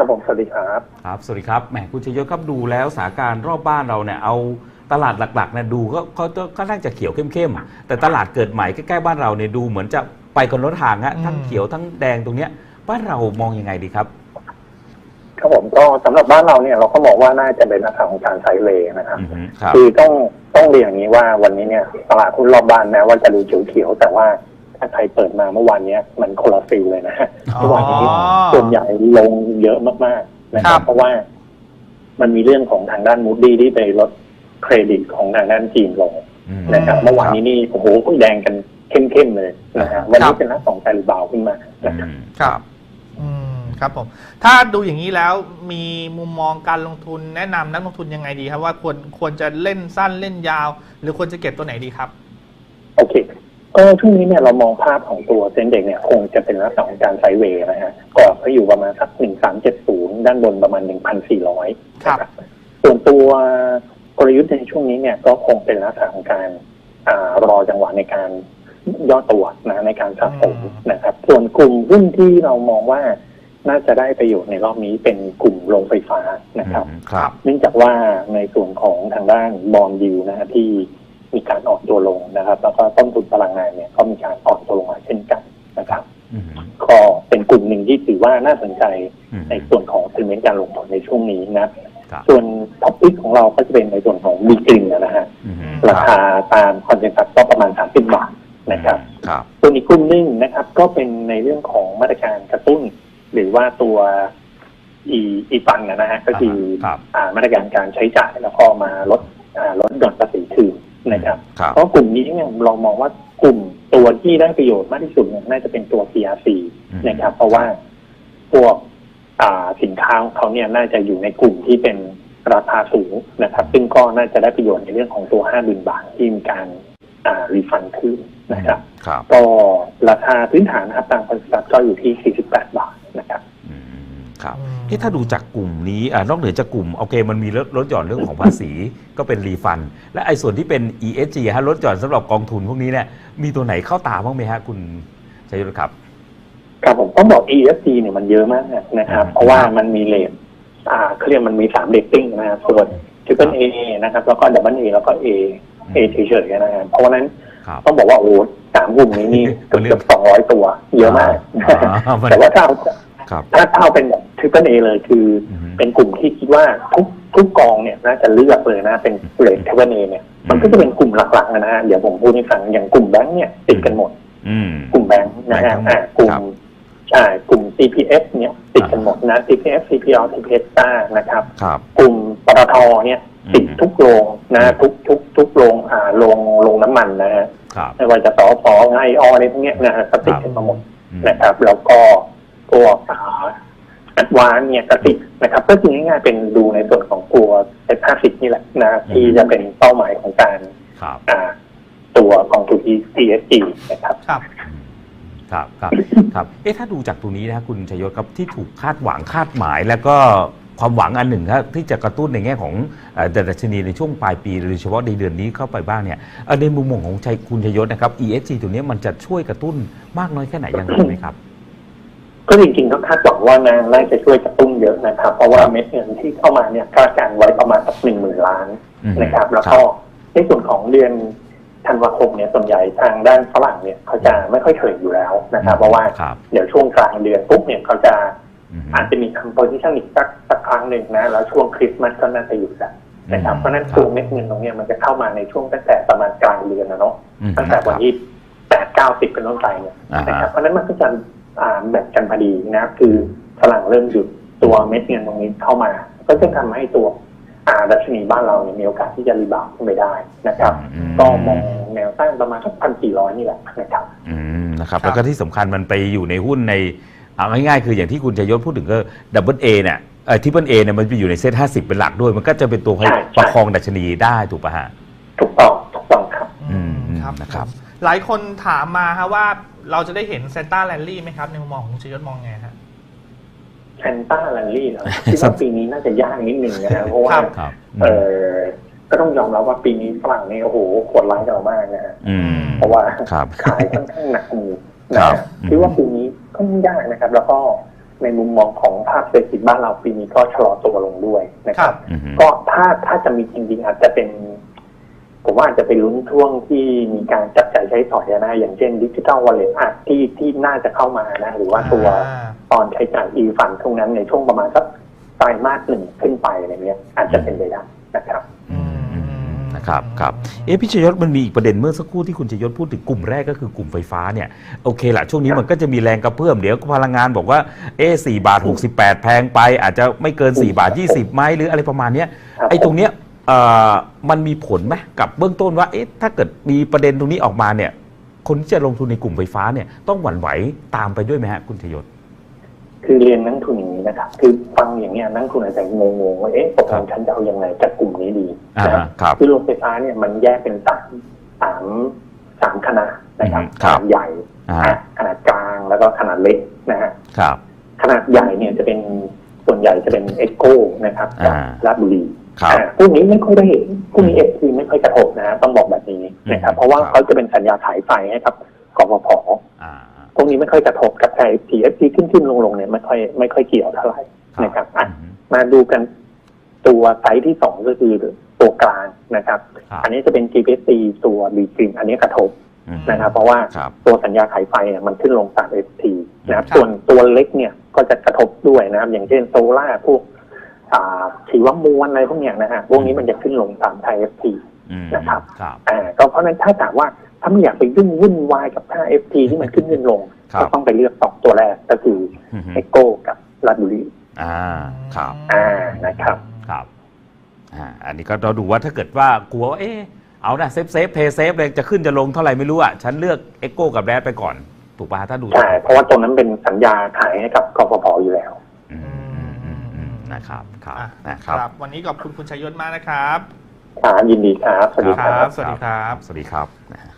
ครับผมสวัสดีครับครับ สวัสดีครับแหมคุณชยศครับดูแล้วสถานการณ์รอบบ้านเราเนี่ยเอาตลาดหลักๆเนี่ยดูก็ก็ก็ก็น่าจะเขียวเข้มๆแต่ตลาดเกิดใหม่ใกล้ๆบ้านเราเนี่ยดูเหมือนจะไปคนละทางฮะอืมทั้งเขียวทั้งแดงตรงเนี้ยบ้านเรามองยังไงดีครับครับผมก็สำหรับบ้านเราเนี่ยเราก็มองว่าน่าจะเป็นลักษณะของการไซด์เวย์นะครับอือฮึครับคือต้องต้องเรียนอย่างนี้ว่าวันนี้เนี่ยตลาดหุ้นรอบบ้านแม้ว่าจะดูเขียวๆแต่ว่า ถ้าใครเปิดมาเมื่อวานเนี้ยมันคนละฟิลเลยนะฮะอ๋อเมื่อวานนี้ส่วนใหญ่ลงเยอะมากๆนะคครัรับบเพราะว่ามันมีเรื่องของทางด้านมูดดี้ที่ไปลดเครดิตของทางด้านจีนลงอืมนะครับเมื่อวานนี้นี่โอ้โหแดงกันเข้มๆเลยนะฮะวันนี้เป็นนักสองการรีบาวด์ขึ้นมานะครับอืมครับอืมครับผมถ้าดูอย่างนี้แล้วมีมุมมองการลงทุนแนะนำนักลงทุนยังไงดีครับว่าควรควรจะเล่นสั้นเล่นยาว หรือควรจะเก็บตัวไหนดีครับ โอเค ก็ช่วงนี้เนี่ยเรามองภาพของตัวเซ็นเด็กเนี่ยคงจะเป็นลักษณะของการไซด์เวย์นะฮะกรอบเขาอยู่ประมาณสักหนึ่งสามเจ็ดศูนย์ด้านบนประมาณหนึ่งพันสี่ร้อยครับส่วนตัวกลยุทธ์ในช่วงนี้เนี่ยก็คงเป็นลักษณะของการอ่ารอจังหวะในการย่อตัวนะในการสะสมนะครับ ส่วนกลุ่มหุ้นที่เรามองว่าน่าจะได้ประโยชน์ในรอบนี้เป็นกลุ่มโรงไฟฟ้านะครับอืมครับเนื่องจากว่าในส่วนของทางด้านบอลยูนะฮะที่ มีการอ่อนตัวลงนะครับ แล้วก็ต้นทุนพลังงานเนี่ยก็มีการอ่อนตัวลงมาเช่นกันนะครับอืมก็เป็นกลุ่มหนึ่งที่ถือว่าน่าสนใจอืมในส่วนของเซนเมนต์การลงทุนในช่วงนี้นะครับส่วนท็อปปิกของเราก็จะเป็นในส่วนของมีกลิ่นนะฮะอืมราคาตามคอนเซ็นแซสก็ประมาณ30บาทนะครับครับส่วนอีกกลุ่มหนึงนะครับ ก็เป็นในเรื่องของมาตรการกระตุ้น หรือว่าตัวอีอีฟันนะฮะก็คือครับอ่ามาตรการการใช้จ่ายแล้วก็มาลดอ่าลดหย่อนภาษีคืน นะครับครับ เพราะกลุ่มนี้เนี่ยเรามองว่ากลุ่มตัวที่ได้ประโยชน์มากที่สุดเนี่ยน่าจะเป็นตัว PRC อืมนะครับ เพราะว่าพวกอ่าสินค้าของเขาเนี่ยน่าจะอยู่ในกลุ่มที่เป็นราคาสูงนะครับ ซึ่งก็น่าจะได้ประโยชน์ในเรื่องของตัว5บินบาทที่มีการอ่ารีฟันขึ้นนะครับครับ ก็ราคาพื้นฐานนะครับตามคอนเซ็ปต์ก็อยู่ที่ 48 บาทนะครับอืม ครับอืมเอ๊ะถ้าดูจากกลุ่มนี้อ่านอกเหนือจากกลุ่มโอเคมันมีลดลดหย่อนเรื่องของภาษีก็เป็นรีฟัน และไอ้ส่วนที่เป็น ESG ฮะลดหย่อนสำหรับกองทุนพวกนี้เนี่ยมีตัวไหนเข้าตาบ้างไหมฮะคุณชัยยุทธครับครับผมต้องบอก ESG เนี่ยมันเยอะมากนะครับอืมเพราะว่ามันมีเลทอ่าเขาเรียกมันมีสามเรตติ้งนะครับส่วน Triple A นะครับ แล้วก็ Double A แล้วก็ A A เฉยๆนะครับเพราะฉะนั้นครับต้องบอกว่าโอ้โหสามกลุ่มนี้นี่เกือบเกือบสองร้อยตัว เยอะมากอ่ามันแต่ว่าถ้าเอา ครับถ้าถ้าเอาเป็นแบบ Triple A เลยคืออืมเป็นกลุ่มที่คิดว่าทุกทุกกองเนี่ยน่าจะเลือกเลยนะเป็นเลท Triple A เนี่ยมันก็จะเป็นกลุ่มหลักๆนะฮะเดี๋ยวผมพูดให้ฟังอย่างกลุ่มแบงค์เนี่ยติดกันหมด อืม กลุ่มแบงค์นะแบฮะงค์ทั้งหมดอ่ากลุ่มครับใช่กลุ่ม CPF เนี่ยติดกันหมดนะ CPF CPO CPS ต้านะครับ ครับ กลุ่มปตทเนี่ยอืมติดทุกโรงนะทุกทุกทุกโรงอ่าโรงโรงน้ำมันนะฮะครับ ไม่ว่าจะสอพอไอออะไรพวกเนี้ยนะฮะก็ติดกันมาหมดอืมนะครับ แล้วก็ ตัวอ่าอัดวานเนี่ยก็ติดนะครับ ก็คือง่ายๆเป็นดูในส่วนของตัวเซ็ตห้าสิบนี่แหละนะที่จะเป็นเป้าหมายของการครับอ่าตัวกองทุน ESG นะครับครับอืมครับครับครับเอ๊ะถ้าดูจากตรงนี้นะคุณชัยยศครับที่ถูกคาดหวังคาดหมายแล้วก็ความหวังอันหนึ่งครับที่จะกระตุ้นในแง่ของเอ่อดัชนีในช่วงปลายปีโดยเฉพาะในเดือนนี้เข้าไปบ้างเนี่ยเอ่อในมุมมองของชัยคุณชัยยศนะครับ ESG ตัวนี้มันจะช่วยกระตุ้นมากน้อยแค่ไหนยังไงไหมครับ ก็จริงๆก็คาดหวังว่านางน่าจะช่วยกระตุ้นเยอะนะครับ เพราะว่าเม็ดเงินที่เข้ามาเนี่ยคาดการณ์ไว้ประมาณสักหนึ่งหมื่นล้านอืมนะครับ แล้วก็ในส่วนของเดือนธันวาคมเนี่ยส่วนใหญ่ทางด้านฝรั่งเนี่ยเขาจะไม่ค่อยเทรดอยู่แล้วนะครับ เพราะว่าครับเดี๋ยวช่วงกลางเดือนปุ๊บเนี่ยเขาจะอืมอาจจะมีทำโพซิชันอีกสักสักครั้งหนึ่งนะแล้วช่วงคริสต์มาสก็น่าจะหยุดแล้วนะครับเพราะฉะนั้นตัวเม็ดเงินตรงเนี้ยมันจะเข้ามาในช่วงตั้งแต่ประมาณกลางเดือนนะเนาะอืมตั้งแต่วันที่แปดเก้าสิบเป็นต้นไปเนี่ยอ่าฮะนะครับเพราะฉะนั้นมันก็จะอ่า แบ่งกันพอดีนะครับคือฝรั่งเริ่มหยุดตัวเม็ดเงินตรงนี้เข้ามา ก็จะทำให้ตัวอ่าดัชนีบ้านเราเนี่ยมีโอกาสที่จะรีบาวด์ขึ้นไปได้นะครับอืมก็มองแนวต้านประมาณสักพันสี่ร้อยนี่แหละนะครับอืมนะครับครับแล้วก็ที่สำคัญมันไปอยู่ในหุ้นในเอาง่ายๆคืออย่างที่คุณชัยยศพูดถึงก็ดับเบิลเอเนี่ยเอ่อทิปเปิลเอเนี่ยมันไปอยู่ในเซ็ตห้าสิบเป็นหลักด้วย มันก็จะเป็นตัวใช่ใช่ประคองดัชนีได้ถูกป่ะฮะถูกต้องถูกต้องครับ อืมครับนะครับ หลายคนถามมาฮะว่าเราจะได้เห็นเซนต้าแลนลี่ไหมครับ ในมุมมองของคุณชยศมองไงฮะแซนต้าแลนลี่เหรอคิดว่าปีนี้น่าจะยากนิดหนึ่งนะครับเพราะว่าครับครับเออก็ต้องยอมรับว่าปีนี้ฝรั่งนี่โอ้โหโหดร้ายกับเรามากนะฮะอืมเพราะว่าครับขายค่อนข้างหนักมือนะครับคิดว่าปีนี้ก็ยากนะครับ แล้วก็ในมุมมองของภาคเศรษฐกิจบ้านเราปีนี้ก็ชะลอตัวลงด้วยนะคครัรับบอือฮึก็ถ้าถ้าจะมีจริงๆอาจจะเป็น ผมว่าอาจจะเป็นลุ้นช่วงที่มีการจับจ่ายใช้สอยนะ อย่างเช่นดิจิทัลวอลเล็ตอะที่ที่น่าจะเข้ามานะ หรือว่าตัวอ่าตอนใช้จ่ายอีฟันตรงนั้นในช่วงประมาณสักไตรมาสหนึ่งขึ้นไปอะไรเงี้ยอาจจะเป็นไปได้นะครับอืมนะครับครับเอ๊ะพี่ชยศมันมีอีกประเด็นเมื่อสักครู่ที่คุณชยศพูดถึงกลุ่มแรกก็คือกลุ่มไฟฟ้าเนี่ยโอเคละช่วงนี้ครับมันก็จะมีแรงกระเพื่อมเดี๋ยวพลังงานบอกว่าเอ๊ะสี่บาท68แพงไป อาจจะไม่เกิน4บาท20ไหมหรืออะไรประมาณเนี้ยครับไอ้ตรงเนี้ยเอ่อ มันมีผลไหมกับเบื้องต้นว่าเอ๊ะถ้าเกิดมีประเด็นตรงนี้ออกมาเนี่ย คนที่จะลงทุนในกลุ่มไฟฟ้าเนี่ยต้องหวั่นไหวตามไปด้วยไหมฮะคุณชยศคือเรียนนักทุนอย่างนี้นะครับ คือฟังอย่างเนี้ยนักทุนอาจจะงงๆว่าเอ๊ะตกลงฉันจะเอายังไงกับกลุ่มนี้ดีอ่านะครับคือโรงไฟฟ้าเนี่ยมันแยกเป็นสามสามสามขนาดนะครับอืมขครับนาดใหญ่อ่าอะขนาดกลางแล้วก็ขนาดเล็กนะฮะครับขนาดใหญ่เนี่ยจะเป็นส่วนใหญ่จะเป็นเอ็กโกนะครับกับอ่าลาดบุรีครับอ่า พวกนี้ไม่ค่อยได้พวกนี้เอฟซีไม่ค่อยกระทบนะฮะต้องบอกแบบนี้นะครับอืมเพราะว่าครับเขาจะเป็นสัญญาขายไฟให้กับกฟผอ่าพวกนี้ไม่ค่อยกระทบกับไอพีเอฟซีขึ้นขึ้นลงลงเนี่ยไม่ค่อยไม่ค่อยเกี่ยวเท่าไหร่นะครับอะอืมมาดูกันตัวไซส์ที่สองก็คือตัวกลางนะครับครับอันนี้จะเป็น GPC ตัว B กริมอันนี้กระทบอืมนะครับเพราะว่าครับตัวสัญญาขายไฟเนี่ยมันขึ้นลงตาม FT นะครับครับส่วนตัวเล็กเนี่ยก็จะกระทบด้วยนะครับ อย่างเช่นโซล่าพวกอ่า ชีวมวลอะไรพวกเนี้ยนะฮะพวกนี้มันจะขึ้นลงตามไทย FT อืมนะครับครับอ่าก็เพราะฉะนั้นถ้าถามว่าถ้าไม่อยากไปยุ่งวุ่นวายกับค่า FT ที่มันขึ้นขึ้นลงครับก็ต้องไปเลือกสองตัวแรกก็คืออืมเอโกกับลาดบุรีอ่าครับอ่านะครับครับอ่าอันนี้ก็เราดูว่าถ้าเกิดว่ากลัวว่าเออเอานะเซฟเซฟเพย์เซฟเลยจะขึ้นจะลงเท่าไหร่ไม่รู้อะฉันเลือกเอ็กโกกับแรดไปก่อน ถูกป่ะถ้าดูใช่เพราะว่าตรงนั้นเป็นสัญญาขายให้กับกฟผอยู่แล้วอืมอืมอืมอืม นะครับครับอะนะครับ ครับ วันนี้ขอบคุณคุณชัยยศมากนะครับ ครับยินดีครับ สวัสดีคครัรับ บ สวัสดีครับ สวัสดีครับนะฮะ